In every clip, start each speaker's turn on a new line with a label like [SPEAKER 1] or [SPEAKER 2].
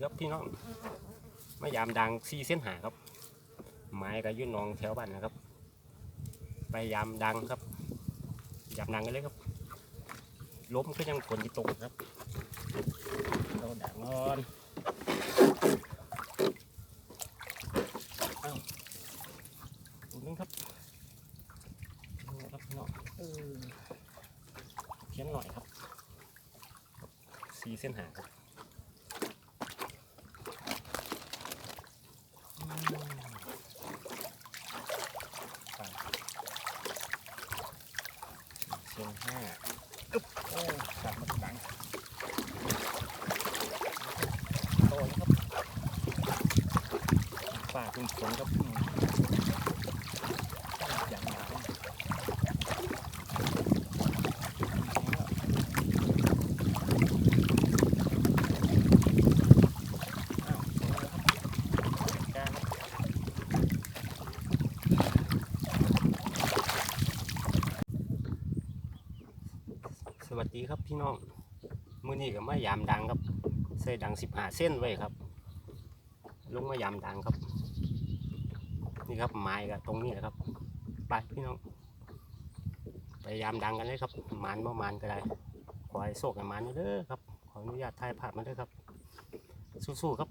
[SPEAKER 1] ครับพี่น้องมายามดังซีเส้นหาครับ ไม้ก็ยื่นนองแถวบ้านนะครับ ไปยามดังครับยามดังกันเลยครับล้มก็ยังฝนที่ตกครับเราดังนอนเอ้าดูนึงครับนี่ครับพี่น้องเออเขียนหน่อยครับสีเส้นหาครับ อืมไปเชียงห้าอึ๊บโอ้กลับมาหลังโตแล้วครับ คุณฝนครับอืมอย่างหนาวอ้าวโตแล้วครับจัดการครับสวัสดีครับพี่น้องมือนี้ก็มายามดังครับใส่ดังสิบห้าเส้นไว้ครับ ลงมายามดังครับ นี่ครับไม้ก็ตรงนี้แหละครับไปพี่น้องพยายามดังกันเลยครับหมานบ่หมานก็ได้ขอให้โชคให้หมานเด้อครับขออนุญาตถ่ายภาพมาเด้อครับ สู้ๆครับ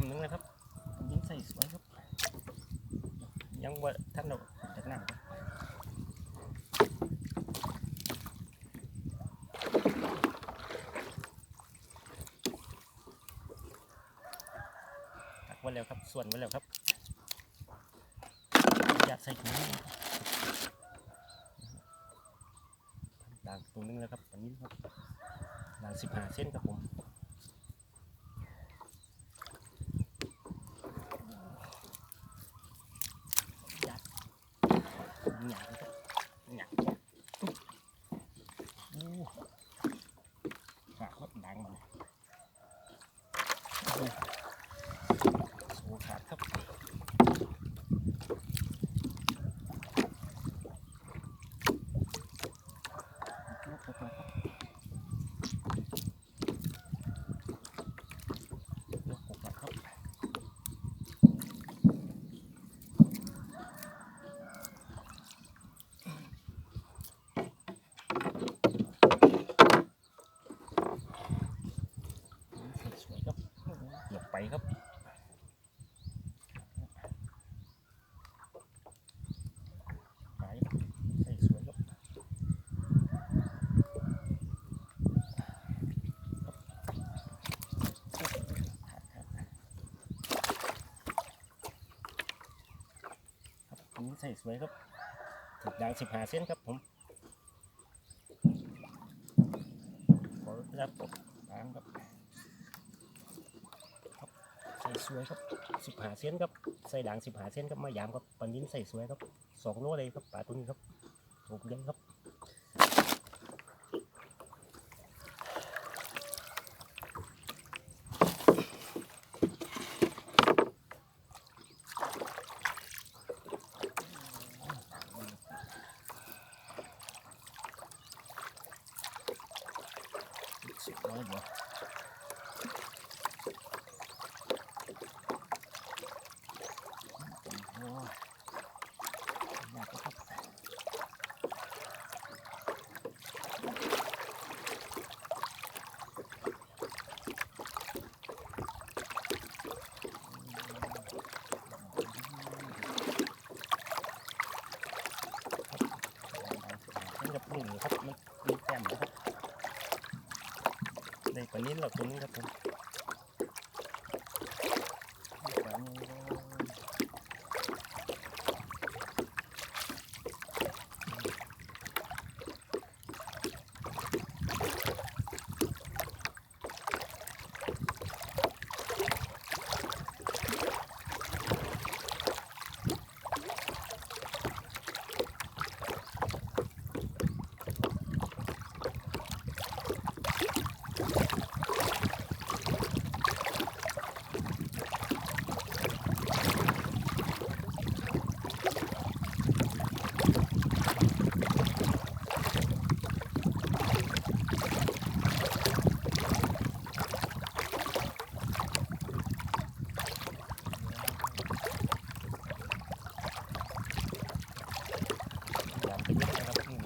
[SPEAKER 1] ต็มนึงนะครับยิงใส่สวยครับ ยังว่าท่านเราจากน้ำครับตักไว้แล้วครับ ส่วนไว้แล้วครับ อยากใส่ถุงนะครับด่างตรงนึงแล้วครับอันนี้ครับด่างสิบห้าเส้นครับผม ยัดหยักครับหยักตุ๊บโอ้ฝากครับดังมาเลยโอ้โหขาดครับ อั นี้ใส่สวยครับถูกดางสิบห้าเส้นครับผมขอรับตกดางครับครับใส่สวยครับสิบห้าเส้นครับใส่ด่างสิบห้าเส้นครับมายามครับปันยินใส่สวยครับสองโลเลยครับปลาตัวนี้ครับถูกเลี้ยงครับ สิบร้อยบ่โอ้ยยากครับมันจะปรุงครับมันมีแต้มนะครับ ได้ปลานิ้หรอกตรงนี้ครับผมได้ปลานิ้นอยากไปเยอะนะครับอืม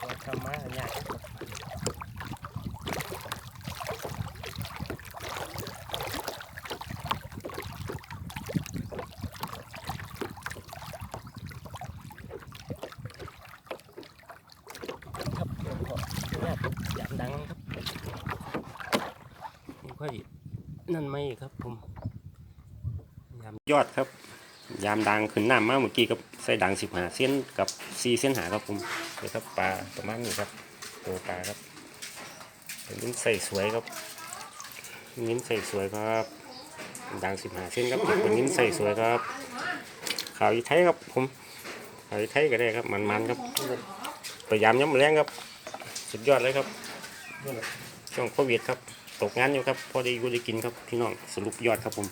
[SPEAKER 1] ตัวทำมาอยากครับครับเดี๋ยวขออนุญาตอยากดังครับนี่ค่อย นั่นไหมครับผมยามยอดครับ ยามดังขึ้นน้ำมาเมื่อกี้กับใส่ดังสิบหาเส้นกับสี่เส้นหาครับผมนี่ครับปลาประมาณนี้ครับตัวปลาครับเป็นนิ้นใส่สวยครับนิ้นใส่สวยครับดังสิบหาเส้นครับเป็นนิ้นใส่สวยครับขาวอีไทยครับผมขาวอีไทยก็ได้ครับมันๆครับพยายามย้ำแรงครับ สุดยอดเลยครับช่วงโควิดครับ ตกงานอยู่ครับ พอได้กูได้กินครับพี่น้องสรุปยอดครับผม